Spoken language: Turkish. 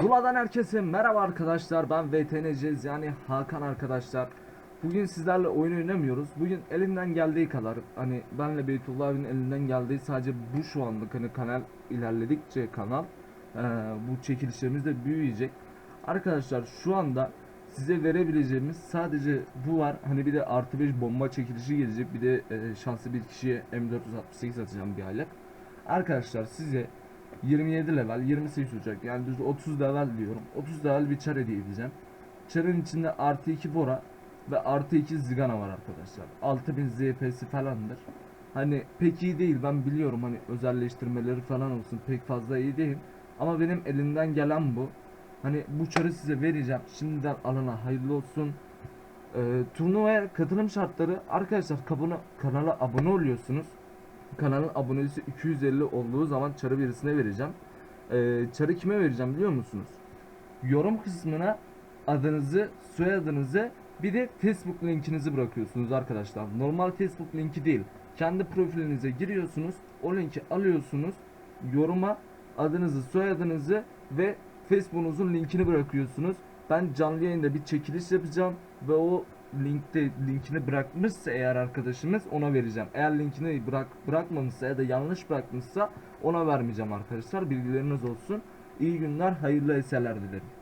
Zula'dan herkese merhaba arkadaşlar. Ben VTNC'yiz yani Hakan arkadaşlar. Bugün sizlerle oyun oynamıyoruz. Bugün elinden geldiği kadar hani benle Beytullah abinin elinden geldiği sadece bu şu anlık hani kanal ilerledikçe kanal eee, Bu çekilişlerimiz de büyüyecek. Arkadaşlar şu anda size verebileceğimiz sadece bu var. Hani bir de artı 5 bomba çekilişi gelecek. Bir de eee, şanslı bir kişiye M468 atacağım bir aylık. Arkadaşlar size 27 level 28 olacak yani düz 30 level diyorum. 30 level bir çar hediye edeceğim çarın içinde artı 2 bora ve artı 2 zigana var arkadaşlar. 6000 ZP'si falandır. Hani pek iyi değil ben biliyorum. Hani özelleştirmeleri falan olsun pek fazla iyi değil. Ama benim elimden gelen bu. Hani bu çarı size vereceğim. Şimdiden alana hayırlı olsun. Ee, turnuvaya katılım şartları. Arkadaşlar kanala abone oluyorsunuz kanalın abonesi 250 olduğu zaman çarı birisine vereceğim. Ee, çarı kime vereceğim biliyor musunuz? Yorum kısmına adınızı, soyadınızı bir de Facebook linkinizi bırakıyorsunuz arkadaşlar. Normal Facebook linki değil. Kendi profilinize giriyorsunuz. O linki alıyorsunuz. Yoruma adınızı, soyadınızı ve Facebook'unuzun linkini bırakıyorsunuz. Ben canlı yayında bir çekiliş yapacağım ve o linkte linkini bırakmışsa eğer arkadaşımız ona vereceğim. Eğer linkini bırak bırakmamışsa ya da yanlış bırakmışsa ona vermeyeceğim arkadaşlar. Bilgileriniz olsun. İyi günler, hayırlı eserler dilerim.